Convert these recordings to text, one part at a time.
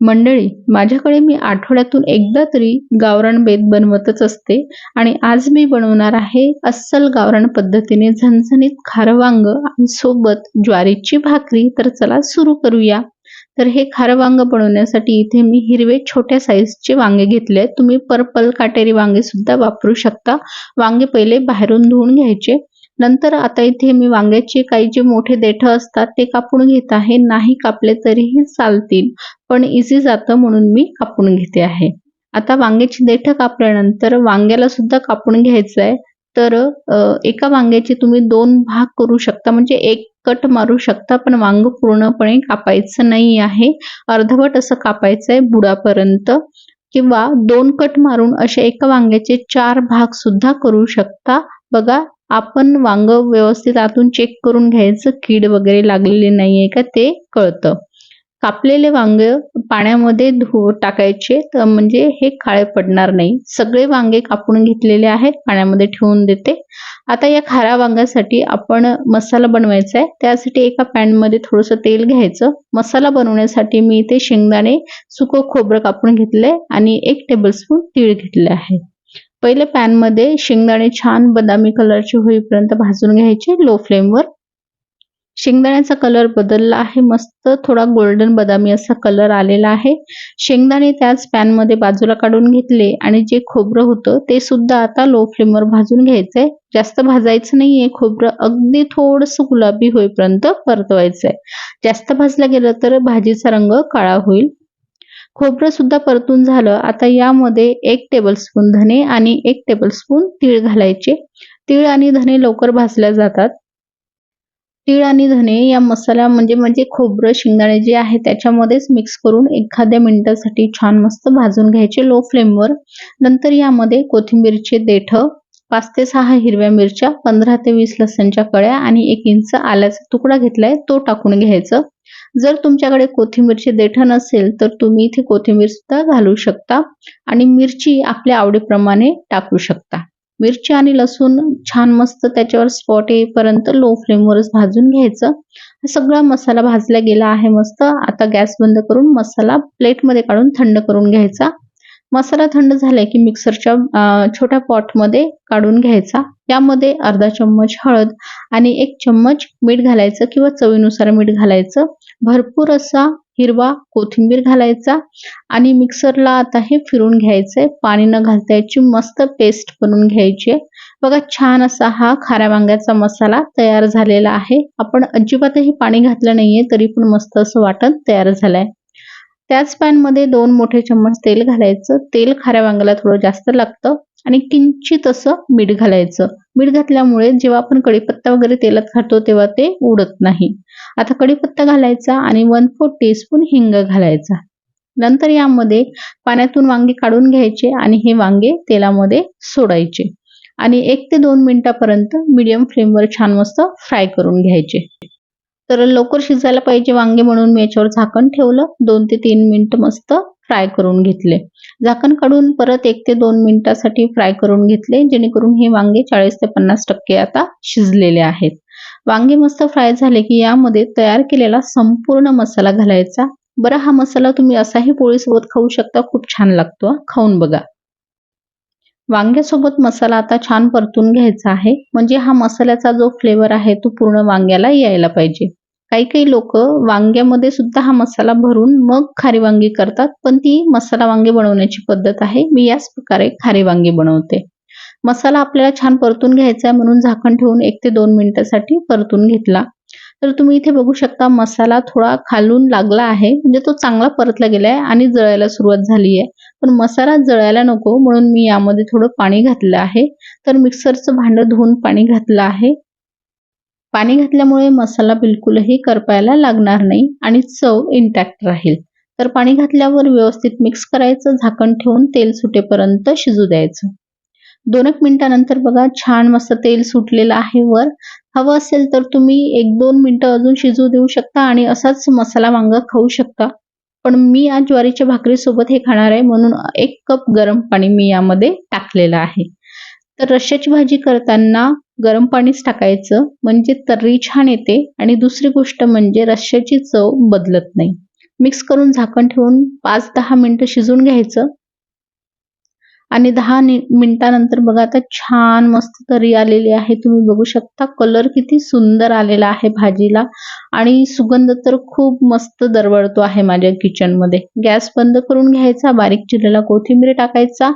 मंडळी माझ्याकडे मी आठवड्यातून एकदा तरी गावरान बेत बनवतच असते आणि आज मी बनवणार आहे अस्सल गावरान पद्धतीने झणझणीत खारं वांग सोबत ज्वारीची भाकरी. तर चला सुरू करूया. तर हे खारं वांग बनवण्यासाठी इथे मी हिरवे छोट्या साईजचे वांगे घेतले तुम्ही पर्पल काटेरी वांगे सुद्धा वापरू शकता. वांगे पहिले बाहेरून धुवून घ्यायचे. नंतर आता इथे मी वांग्याचे काही जे मोठे देठ असतात ते कापून घेत आहे. नाही कापले तरीही चालतील पण इझी जातं म्हणून मी कापून घेते आहे. आता वांग्याची देठ कापल्यानंतर वांग्याला सुद्धा कापून घ्यायचं आहे तर एका वांग्याचे तुम्ही दोन भाग करू शकता म्हणजे एक कट मारू शकता पण वांग पूर्णपणे कापायचं नाही आहे. अर्धवट असं कापायचं आहे बुडापर्यंत. किंवा दोन कट मारून असे एका वांग्याचे चार भाग सुद्धा करू शकता. बघा आपण वांग व्यवस्थित आतून चेक करून घ्यायचं कीड वगैरे लागलेली नाहीये का ते कळतं. कापलेले वांग पाण्यामध्ये धु टाकायचे तर म्हणजे हे काळे पडणार नाही. सगळे वांगे कापून घेतलेले आहेत पाण्यामध्ये ठेवून देते. आता या खाऱ्या वांग्यासाठी आपण मसाला बनवायचा आहे. त्यासाठी एका पॅनमध्ये थोडंसं तेल घ्यायचं. मसाला बनवण्यासाठी मी इथे शेंगदाणे सुकं खोबरं कापून घेतलंय आणि एक टेबलस्पून तीळ घेतले आहे. पहिले पॅनमध्ये शेंगदाणे छान बदामी कलरचे होईपर्यंत भाजून घ्यायचे लो फ्लेमवर शेंगदाण्याचा कलर बदलला आहे मस्त थोडा गोल्डन बदामी असा कलर आलेला आहे. शेंगदाणे त्याच पॅनमध्ये बाजूला काढून घेतले आणि जे खोबरं होतं ते सुद्धा आता लो फ्लेमवर भाजून घ्यायचंय. जास्त भाजायचं नाहीये खोबरं अगदी थोडस गुलाबी होईपर्यंत परतवायचंय. जास्त भाजलं गेलं तर भाजीचा रंग काळा होईल. खोबरं सुद्धा परतून झालं. आता यामध्ये एक टेबलस्पून धने आणि एक टेबलस्पून तीळ घालायचे. तीळ आणि धने लवकर भाजल्या जातात. तीळ आणि धने या मसाला म्हणजे म्हणजे खोबरं शेंगदाणे जे आहे त्याच्यामध्येच मिक्स करून एखाद्या मिनिटासाठी छान मस्त भाजून घ्यायचे लो फ्लेमवर नंतर यामध्ये कोथिंबीरचे देठ पाच ते सहा हिरव्या मिरच्या पंधरा ते वीस लसणच्या कळ्या आणि एक इंच आल्याचा तुकडा घेतलाय तो टाकून घ्यायचं. जर तुमच्याकडे कोथिंबीरचे देठण असेल तर तुम्ही इथे कोथिंबीर सुद्धा घालू शकता आणि मिरची आपल्या आवडीप्रमाणे टाकू शकता. मिरची आणि लसूण छान मस्त त्याच्यावर स्पॉट येईपर्यंत लो फ्लेमवरच भाजून घ्यायचं. सगळा मसाला भाजला गेला आहे मस्त. आता गॅस बंद करून मसाला प्लेटमध्ये काढून थंड करून घ्यायचा. मसाला थंड झाला की मिक्सरच्या छोट्या पॉटमध्ये काढून घ्यायचा. यामध्ये अर्धा चम्मच हळद आणि एक चम्मच मीठ घालायचं किंवा चवीनुसार मीठ घालायचं. भरपूर असा हिरवा कोथिंबीर घालायचा आणि मिक्सरला आता हे फिरून घ्यायचंय. पाणी न घालता याची मस्त पेस्ट बनवून घ्यायची बघा छान असा हा खाऱ्या वांग्याचा मसाला तयार झालेला आहे. आपण अजिबातही पाणी घातलं नाहीये तरी पण मस्त असं वाटण तयार झालंय. त्याच पॅनमध्ये दोन मोठे चम्मच तेल घालायचं. तेल खाऱ्या वांग्याला थोडं जास्त लागतं आणि किंचित असं मीठ घालायचं. मीठ घातल्यामुळे जेव्हा आपण कढीपत्ता वगैरे तेलात घालतो तेव्हा ते उडत नाही. आता कढीपत्ता घालायचा आणि वन फोर टीस्पून हिंग घालायचा. नंतर यामध्ये पाण्यातून वांगे काढून घ्यायचे आणि हे वांगे तेलामध्ये सोडायचे. आणि एक ते दोन मिनिटापर्यंत मीडियम फ्लेमवर छान मस्त फ्राय करून घ्यायचे. तर लवकर शिजायला पाहिजे वांगे म्हणून मी याच्यावर झाकण ठेवलं. दोन ते तीन मिनिट मस्त फ्राय करून घेतले. झाकण काढून परत एक ते दोन मिनिटासाठी फ्राय करून घेतले जेणेकरून हे वांगे चाळीस ते पन्नास टक्के आता शिजलेले आहेत. वांगे मस्त फ्राय झाले की यामध्ये तयार केलेला संपूर्ण मसाला घालायचा. बरं हा मसाला तुम्ही असाही पोळीसोबत खाऊ शकता. खूप छान लागतो खाऊन बघा. वांग्यासोबत मसाला आता छान परतून घ्यायचा आहे. म्हणजे हा मसाल्याचा जो फ्लेवर आहे तो पूर्ण वांग्याला यायला पाहिजे. काही काही लोक वांग्यामध्ये सुद्धा हा मसाला भरून मग खारी वांगी करतात पण ती मसाला वांगे बनवण्याची पद्धत आहे. मी याच प्रकारे खारी वांगी बनवते. मसाला आपल्याला छान परतून घ्यायचा आहे म्हणून झाकण ठेवून एक ते दोन मिनिटासाठी परतून घेतला. तर तुम्ही इथे बघू शकता मसाला थोडा खालून लागला आहे. म्हणजे तो चांगला परतला गेलाय आणि जळायला सुरुवात झाली आहे. पण मसाला जळायला नको म्हणून मी यामध्ये थोडं पाणी घातलं आहे. तर मिक्सरचं भांडं धुवून पाणी घातलं आहे. पाणी घातल्यामुळे मसाला बिलकुलही करपायला लागणार नाही आणि चव इंटॅक्ट राहील. तर पाणी घातल्यावर व्यवस्थित मिक्स करायचं झाकण ठेवून तेल सुटेपर्यंत शिजू द्यायचं. दोन एक मिनिटानंतर बघा छान मस्त तेल सुटलेलं आहे वर. हवं असेल तर तुम्ही एक दोन मिनिटं अजून शिजू देऊ शकता आणि असाच मसाला वांगा खाऊ शकता. पण मी आज ज्वारीच्या भाकरीसोबत हे खाणार आहे म्हणून एक कप गरम पाणी मी यामध्ये टाकलेलं आहे. तर रश्श्याची भाजी करताना गरम पाणीच टाकायचं म्हणजे तर्री छान येते आणि दुसरी गोष्ट म्हणजे रश्श्याची चव बदलत नाही. मिक्स करून झाकण ठेवून पाच दहा मिनटं शिजवून घ्यायचं. आणि दहा मिनिटानंतर बघा आता छान मस्त तरी आलेली आहे. तुम्ही बघू शकता कलर किती सुंदर आलेला आहे भाजीला. आणि सुगंध तर खूप मस्त दरवळतो आहे माझ्या किचनमध्ये गॅस बंद करून घ्यायचा बारीक चिरलेला कोथिंबीर टाकायचा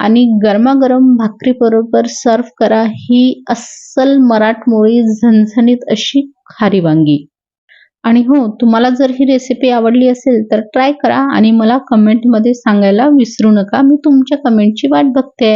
आणि गरमागरम भाकरी बरोबर सर्व करा ही अस्सल मराठमोळी झणझणीत अशी खारी वांगी. आणि हो तुम्हाला जर ही रेसिपी आवडली असेल तर ट्राय करा आणि मला कमेंटमध्ये सांगायला विसरू नका. मी तुमच्या कमेंटची वाट बघते